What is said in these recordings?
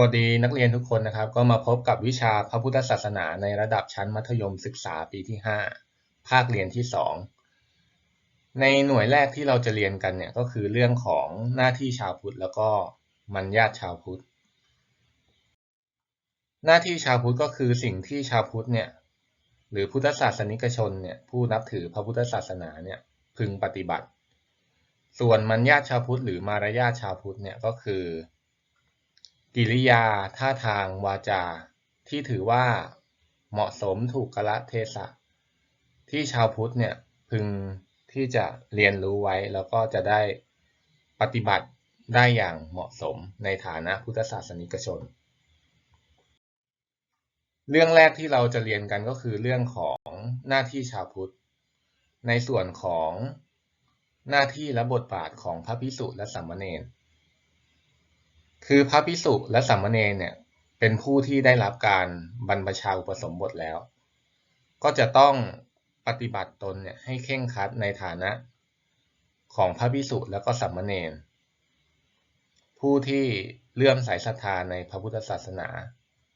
สวัสดีนักเรียนทุกคนนะครับ ก็มาพบกับวิชาพระพุทธศาสนาในระดับชั้นมัธยมศึกษาปีที่ 5 ภาคเรียนที่ 2 ในหน่วยแรกที่เราจะเรียนกันเนี่ยก็คือเรื่องของหน้าที่ชาวพุทธแล้วก็มัญญาติชาวพุทธ หน้าที่ชาวพุทธก็คือสิ่งที่ชาวพุทธเนี่ยหรือพุทธศาสนิกชนเนี่ยผู้นับถือพระพุทธศาสนาเนี่ยพึงปฏิบัติ ส่วนมัญญาติชาวพุทธหรือมารยาทชาวพุทธเนี่ยก็คือ กิริยา ท่าทาง วาจา ที่ถือว่า เหมาะสมถูกกละเทศะ ที่ชาวพุทธเนี่ยพึงที่จะเรียนรู้ไว้แล้วก็จะได้ปฏิบัติได้อย่างเหมาะสมในฐานะพุทธศาสนิกชน เรื่องแรกที่เราจะเรียนกันก็คือเรื่องของหน้าที่ชาวพุทธ ในส่วนของหน้าที่และบทบาทของพระภิกษุและสามเณร คือพระภิกษุและสามเณรเนี่ยเป็นผู้ที่ได้รับการบรรพชาอุปสมบทแล้ว ก็จะต้องปฏิบัติตนเนี่ยให้เข่งคัดในฐานะของพระภิกษุและก็สามเณรผู้ที่เลื่อมใสศรัทธาในพระพุทธศาสนา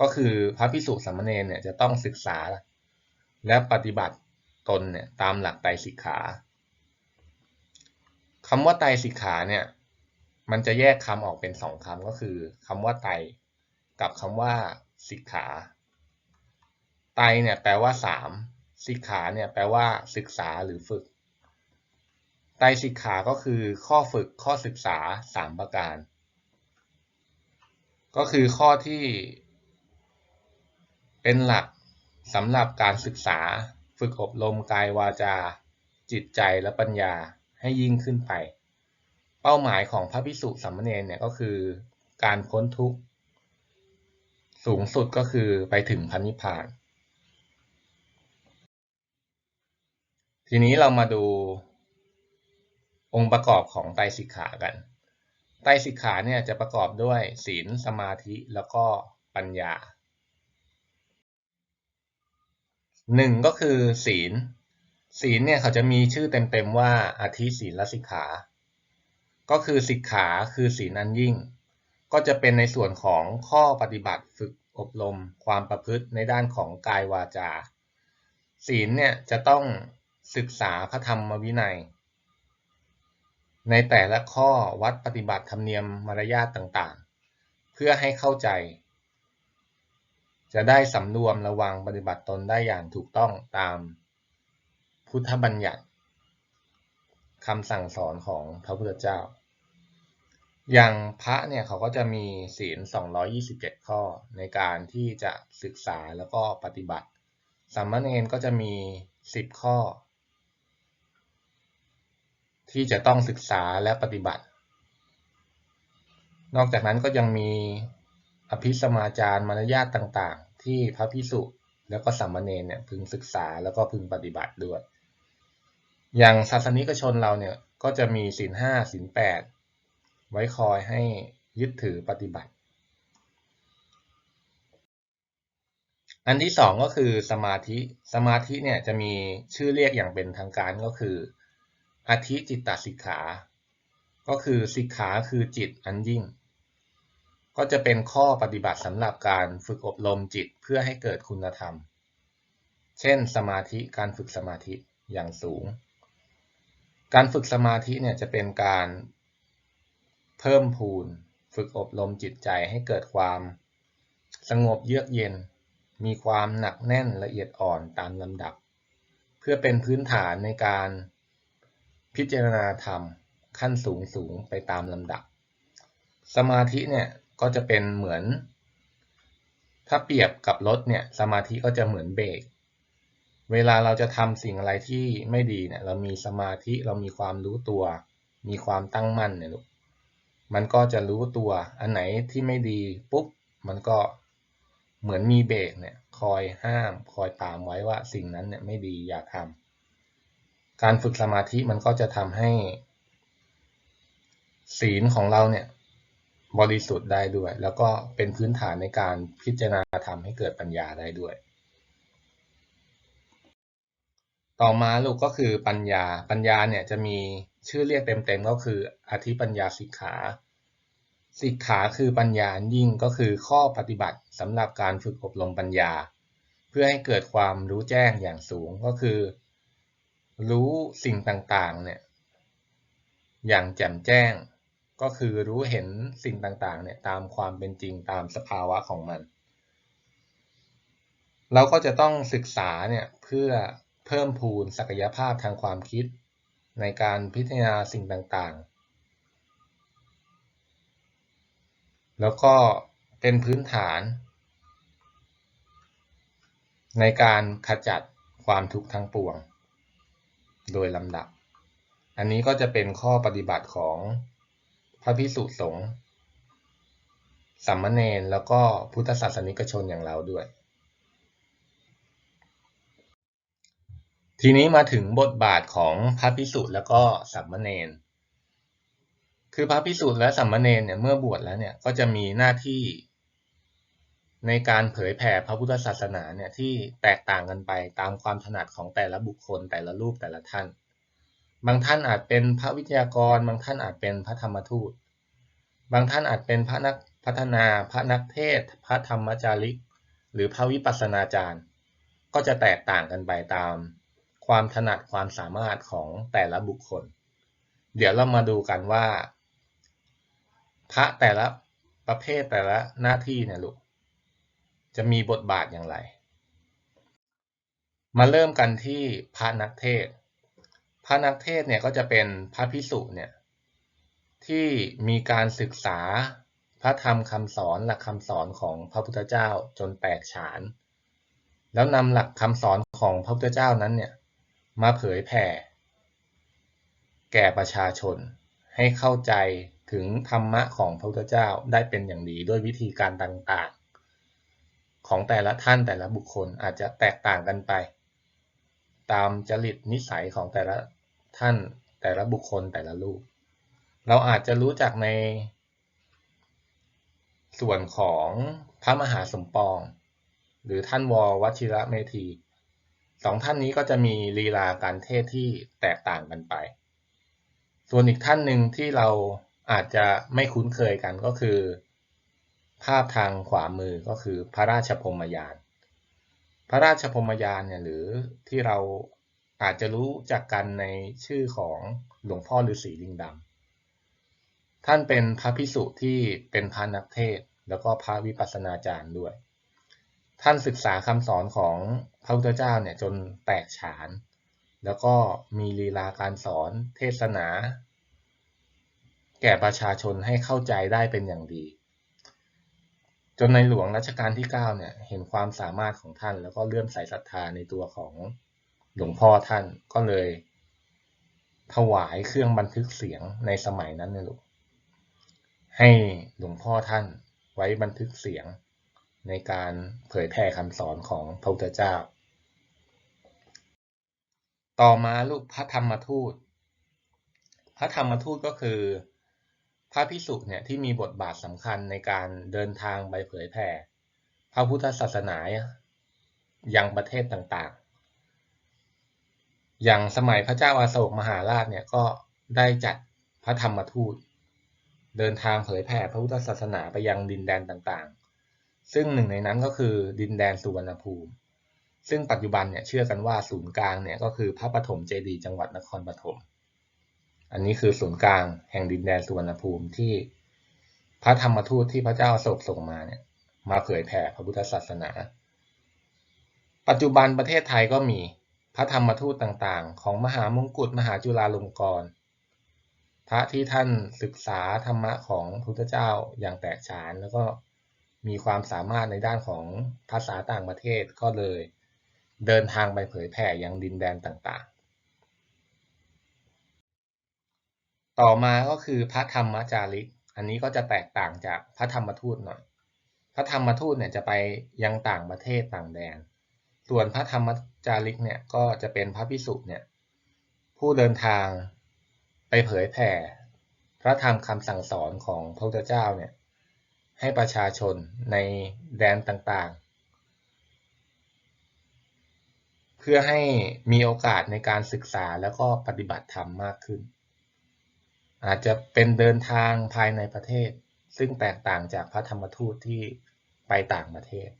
ก็คือพระภิกษุสามเณรเนี่ยจะต้องศึกษา และปฏิบัติตนเนี่ยตามหลักไตรสิกขาคำว่าไตรสิกขาเนี่ย มันจะแยกคำออกเป็นสองคำก็คือคำว่าไต กับคำว่าสิกขา ไตเนี่ยแปลว่าสามสิกขาเนี่ยแปลว่าศึกษาหรือฝึก ไตสิกขาก็คือข้อฝึกข้อศึกษาสามประการ ก็คือข้อที่ เป็นหลักสำหรับการศึกษาฝึกอบรมกายวาจา จิตใจและปัญญาให้ยิ่งขึ้นไป เป้าหมายของพระภิกษุสามเณรเนี่ยก็คือการพ้นทุกข์สูงสุดก็คือไปถึงพันนิพพาน ทีนี้เรามาดูองค์ประกอบของไตรสิกขากัน ไตรสิกขาเนี่ยจะประกอบด้วยศีลสมาธิแล้วก็ปัญญาหนึ่งก็คือศีล ศีลเนี่ยเขาจะมีชื่อเต็มๆว่าอธิศีลสิกขา ก็คือสิกขาคือศีลอันยิ่ง ก็จะเป็นในส่วนของข้อปฏิบัติฝึกอบรมความประพฤติในด้านของกายวาจา ศีลเนี่ยจะต้องศึกษาพระธรรมวินัย ในแต่ละข้อวัดปฏิบัติธรรมเนียมมารยาทต่างๆ เพื่อให้เข้าใจ จะได้สำรวมระวังปฏิบัติตนได้อย่างถูกต้องตามพุทธบัญญัติคำสั่งสอนของพระพุทธเจ้า อย่างพระเนี่ยเขาก็จะมีศีล 227 ข้อในการที่จะศึกษาแล้วก็ปฏิบัติ สามเณรก็จะมี 10 ข้อ ที่จะต้องศึกษาและปฏิบัติ นอกจากนั้นก็ยังมีอภิสมาจารมารยาทต่างๆ ที่พระพิสุแล้วก็สามเณรเนี่ยพึงศึกษาแล้วก็พึงปฏิบัติด้วย อย่างศาสนิกชนเราเนี่ยก็จะมีศีลห้าศีลแปด ไว้คอยให้ยึดถือปฏิบัติ อันที่สองก็คือสมาธิ สมาธิเนี่ยจะมีชื่อเรียกอย่างเป็นทางการก็คืออธิจิตตสิกขา ก็คือสิกขาคือจิตอันยิ่ง ก็จะเป็นข้อปฏิบัติสำหรับการฝึกอบรมจิตเพื่อให้เกิดคุณธรรม เช่น สมาธิการฝึกสมาธิอย่างสูง การฝึกสมาธิเนี่ยจะเป็นการ เพิ่มพูน ฝึกอบรมจิตใจให้เกิดความ สงบเยือกเย็น มีความหนักแน่นละเอียดอ่อนตามลำดับ เพื่อเป็นพื้นฐานในการพิจารณาธรรมขั้นสูงสูงไปตามลำดับ สมาธิเนี่ยก็จะเป็นเหมือน ถ้าเปรียบกับรถเนี่ยสมาธิก็จะเหมือนเบรกเวลาเราจะทำสิ่งอะไรที่ไม่ดีเนี่ยเรามีสมาธิเรามีความรู้ตัว มีความตั้งมั่นเนี่ยลูก มันก็จะรู้ตัวอันไหนที่ไม่ดีปุ๊บมันก็เหมือนมีเบรกเนี่ยคอยห้ามคอยตามไว้ว่าสิ่งนั้นเนี่ยไม่ดีอย่าทำการฝึกสมาธิมันก็จะทำให้ ศีลของเราเนี่ยบริสุทธิ์ได้ด้วย แล้วก็เป็นพื้นฐานในการพิจารณาธรรมให้เกิดปัญญาได้ด้วย ต่อมาลูกก็คือปัญญาปัญญาเนี่ยจะมี ชื่อเรียกเต็มๆก็คืออธิปัญญาสิกขา สิกขาคือปัญญายิ่งก็คือข้อปฏิบัติสำหรับการฝึกอบรมปัญญา เพื่อให้เกิดความรู้แจ้งอย่างสูงก็คือ รู้สิ่งต่างๆเนี่ยอย่างแจ่มแจ้งก็คือรู้เห็นสิ่งต่างๆเนี่ยตามความเป็นจริงตามสภาวะของมัน เราก็จะต้องศึกษาเนี่ยเพื่อเพิ่มพูนศักยภาพทางความคิด ในการพิจารณาสิ่งต่างๆ แล้วก็เป็นพื้นฐาน ในการขจัดความทุกข์ทั้งปวง โดยลำดับ อันนี้ก็จะเป็นข้อปฏิบัติของพระพิสุสงฆ์สัมมเนรแล้วก็พุทธศาสนิกชนอย่างเราด้วย ทีนี้มาถึงบทบาทของพระพิสุแล้วก็สัมมเนรคือพระพิสุและสัมมเนรเนี่ยเมื่อบวชแล้วเนี่ยก็จะมีหน้าที่ในการเผยแผ่พระพุทธศาสนาเนี่ยที่แตกต่างกันไปตามความถนัดของแต่ละบุคคลแต่ละรูปแต่ละท่าน บางท่านอาจเป็นพระวิทยากร บางท่านอาจเป็นพระธรรมทูต บางท่านอาจเป็นพระนักพัฒนา พระนักเทศ พระธรรมจาริก หรือพระวิปัสสนาจารย์ ก็จะแตกต่างกันไปตาม ความถนัดความสามารถของแต่ละบุคคล เดี๋ยวเรามาดูกันว่า พระแต่ละประเภทแต่ละหน้าที่เนี่ยลูกจะมีบทบาทอย่างไร มาเริ่มกันที่พระนักเทศ พระนักเทศเนี่ยก็จะเป็นพระพิสุเนี่ยที่มีการศึกษาพระธรรมคำสอนหลักคำสอนของพระพุทธเจ้าจนแตกฉาน แล้วนำหลักคำสอนของพระพุทธเจ้านั้นเนี่ย มาเผยแผ่ แก่ประชาชนให้เข้าใจถึงธรรมะของพระพุทธเจ้าได้เป็นอย่างดีด้วยวิธีการต่างๆ ของแต่ละท่านแต่ละบุคคลอาจจะแตกต่างกันไป ตามจริตนิสัยของแต่ละท่านแต่ละบุคคลแต่ละรูป เราอาจจะรู้จักใน ส่วนของพระมหาสมปอง หรือท่านววชิระเมธี สองท่านนี้ก็จะมีลีลาการเทศที่แตกต่างกันไป ส่วนอีกท่านหนึ่งที่เราอาจจะไม่คุ้นเคยกันก็คือ ภาพทางขวามือก็คือพระราชพรมยาน พระราชพรมยานเนี่ยหรือที่เราอาจจะรู้จักกันในชื่อของหลวงพ่อฤาษีลิงดำท่านเป็นพระพิสุที่เป็นพระนักเทศแล้วก็พระวิปัสสนาจารย์ด้วย ท่านศึกษาคำสอนของพระพุทธเจ้าเนี่ยจนแตกฉาน แล้วก็มีลีลาการสอนเทศนา แก่ประชาชนให้เข้าใจได้เป็นอย่างดี จนในหลวงรัชกาลที่ 9 เนี่ยเห็นความสามารถของท่าน แล้วก็เลื่อมใสศรัทธาในตัวของหลวงพ่อท่านก็เลย ถวายเครื่องบันทึกเสียงในสมัยนั้นนะลูกให้หลวงพ่อท่านไว้บันทึกเสียง ในการเผยแผ่คำสอนของพระพุทธเจ้า ต่อมาลูกพระธรรมทูต พระธรรมทูตก็คือ พระพิสุเนี่ยที่มีบทบาทสำคัญในการเดินทางไปเผยแผ่พระพุทธศาสนายังประเทศต่างๆ อย่างสมัยพระเจ้าอาโศกมหาราชเนี่ยก็ได้จัดพระธรรมทูต เดินทางเผยแผ่พระพุทธศาสนาไปยังดินแดนต่างๆ ซึ่งหนึ่งในนั้นก็คือดินแดนสุวรรณภูมิ ซึ่งปัจจุบันเนี่ยเชื่อกันว่าศูนย์กลางเนี่ยก็คือพระปฐมเจดีย์จังหวัดนครปฐม อันนี้คือศูนย์กลางแห่งดินแดนสุวรรณภูมิที่พระธรรมทูตที่พระเจ้าโศกส่งมาเนี่ยมาเผยแผ่พระพุทธศาสนา ปัจจุบันประเทศไทยก็มีพระธรรมทูตต่างๆ ของมหามงกุฎมหาจุฬาลงกรณ์พระที่ท่านศึกษาธรรมะของพระพุทธเจ้าอย่างแตกฉานแล้วก็ มีความสามารถในด้านของภาษาต่างประเทศก็เลย เดินทางไปเผยแผ่ยังดินแดนต่างๆ ต่อมาก็คือพระธรรมจาริก อันนี้ก็จะแตกต่างจากพระธรรมทูตหน่อย พระธรรมทูตเนี่ยจะไปยังต่างประเทศต่างแดน ส่วนพระธรรมจาริกเนี่ยก็จะเป็นพระพิสุเนี่ยผู้เดินทางไปเผยแผ่พระธรรมคำสั่งสอนของพระพุทธเจ้าเนี่ย ให้ประชาชนในแดนต่างๆ เพื่อให้มีโอกาสในการศึกษาแล้วก็ปฏิบัติธรรมมากขึ้น อาจจะเป็นเดินทางภายในประเทศ ซึ่งแตกต่างจากพระธรรมทูตที่ไปต่างประเทศ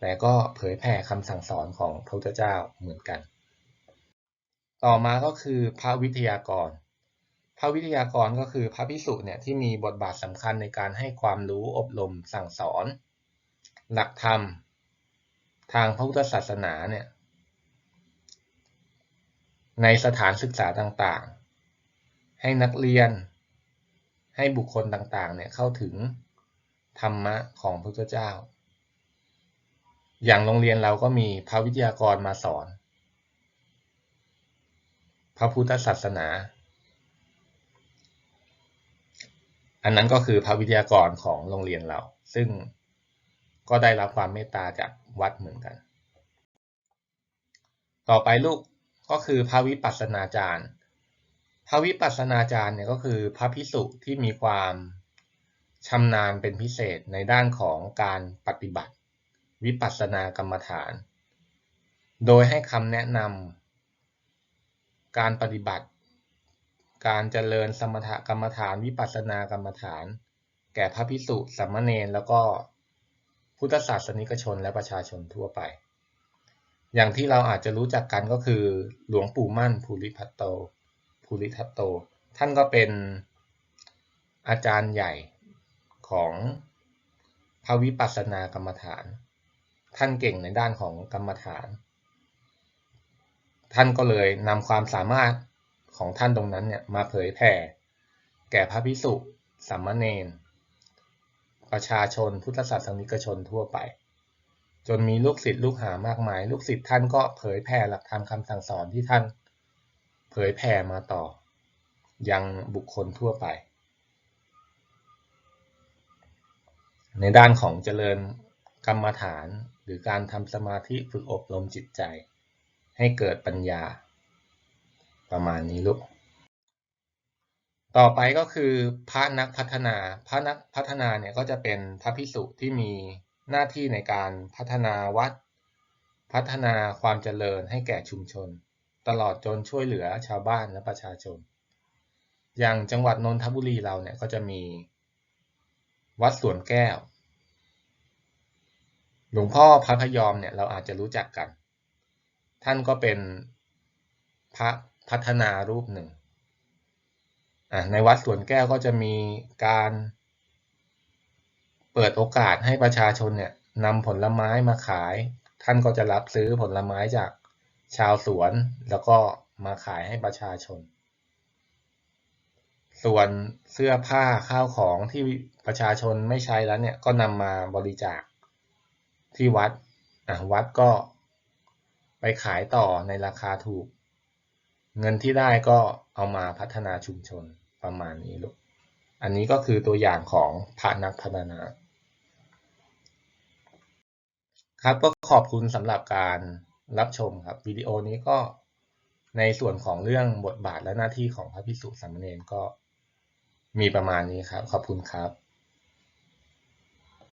แต่ก็เผยแผ่คำสั่งสอนของพระพุทธเจ้าเหมือนกัน ต่อมาก็คือพระวิทยากร ระวิทยากรก็คือพระพิสุเนี่ยที่มีบทบาทสำคัญในการให้ความรู้อบรมสั่งสอน หลักธรรม ทางพระพุทธศาสนาเนี่ยในสถานศึกษาต่างๆ ให้นักเรียน ให้บุคคลต่างๆเนี่ยเข้าถึงธรรมะของพระพุทธเจ้า อย่างโรงเรียนเราก็มีพระวิทยากรมาสอน พระพุทธศาสนา อันนั้นก็คือพระวิทยากรของโรงเรียนเรา ซึ่งก็ได้รับความเมตตาจากวัดเหมือนกัน ต่อไปลูกก็คือพระวิปัสสนาจารย์ พระวิปัสสนาจารย์เนี่ยก็คือพระพิสุที่มีความชำนาญเป็นพิเศษในด้านของการปฏิบัติ วิปัสสนากรรมฐาน โดยให้คำแนะนำการปฏิบัติ การเจริญสมถกรรมฐานวิปัสสนากรรมฐาน แก่พระพิสุสัมมเนรแล้วก็พุทธศาสนิกชนและประชาชนทั่วไป อย่างที่เราอาจจะรู้จักกันก็คือหลวงปู่มั่นภูริพัตโตภูริทัตโต ท่านก็เป็นอาจารย์ใหญ่ของพระวิปัสสนากรรมฐาน ท่านเก่งในด้านของกรรมฐาน ท่านก็เลยนำความสามารถ ของท่านตรงนั้นเนี่ยมาเผยแผ่ แก่พระพิสุสัมมเนนประชาชนพุทธศาสนิกชนทั่วไป จนมีลูกศิษย์ลูกหามากมาย ลูกศิษย์ท่านก็เผยแผ่หลักธรรมคำสั่งสอนที่ท่านเผยแผ่มาต่อ ยังบุคคลทั่วไป ในด้านของเจริญกรรมฐานหรือการทำสมาธิฝึกอบรมจิตใจ ให้เกิดปัญญา ประมาณนี้ลูก ต่อไปก็คือพระนักพัฒนา พระนักพัฒนาเนี่ยก็จะเป็นพระพิสุที่มีหน้าที่ในการพัฒนาวัด พัฒนาความเจริญให้แก่ชุมชน ตลอดจนช่วยเหลือชาวบ้านและประชาชน อย่างจังหวัดนนทบุรีเราเนี่ยก็จะมี วัดสวนแก้ว หลวงพ่อพระพยอมเนี่ยเราอาจจะรู้จักกัน ท่านก็เป็นพระ พัฒนารูปหนึ่ง ในวัดสวนแก้วก็จะมีการ เปิดโอกาสให้ประชาชนเนี่ยนำผลไม้มาขาย ท่านก็จะรับซื้อผลไม้จากชาวสวน แล้วก็มาขายให้ประชาชน ส่วนเสื้อผ้าข้าวของที่ประชาชนไม่ใช้แล้วเนี่ยก็นำมาบริจาคที่วัดวัดก็ไปขายต่อในราคาถูก เงินที่ได้ก็เอามาพัฒนาชุมชนประมาณนี้ลูก อันนี้ก็คือตัวอย่างของพระนักพัฒนา ครับก็ขอบคุณสำหรับการรับชมครับวิดีโอนี้ก็ในส่วนของเรื่องบทบาทและหน้าที่ของพระภิกษุสามเณรก็มีประมาณนี้ครับ ขอบคุณครับ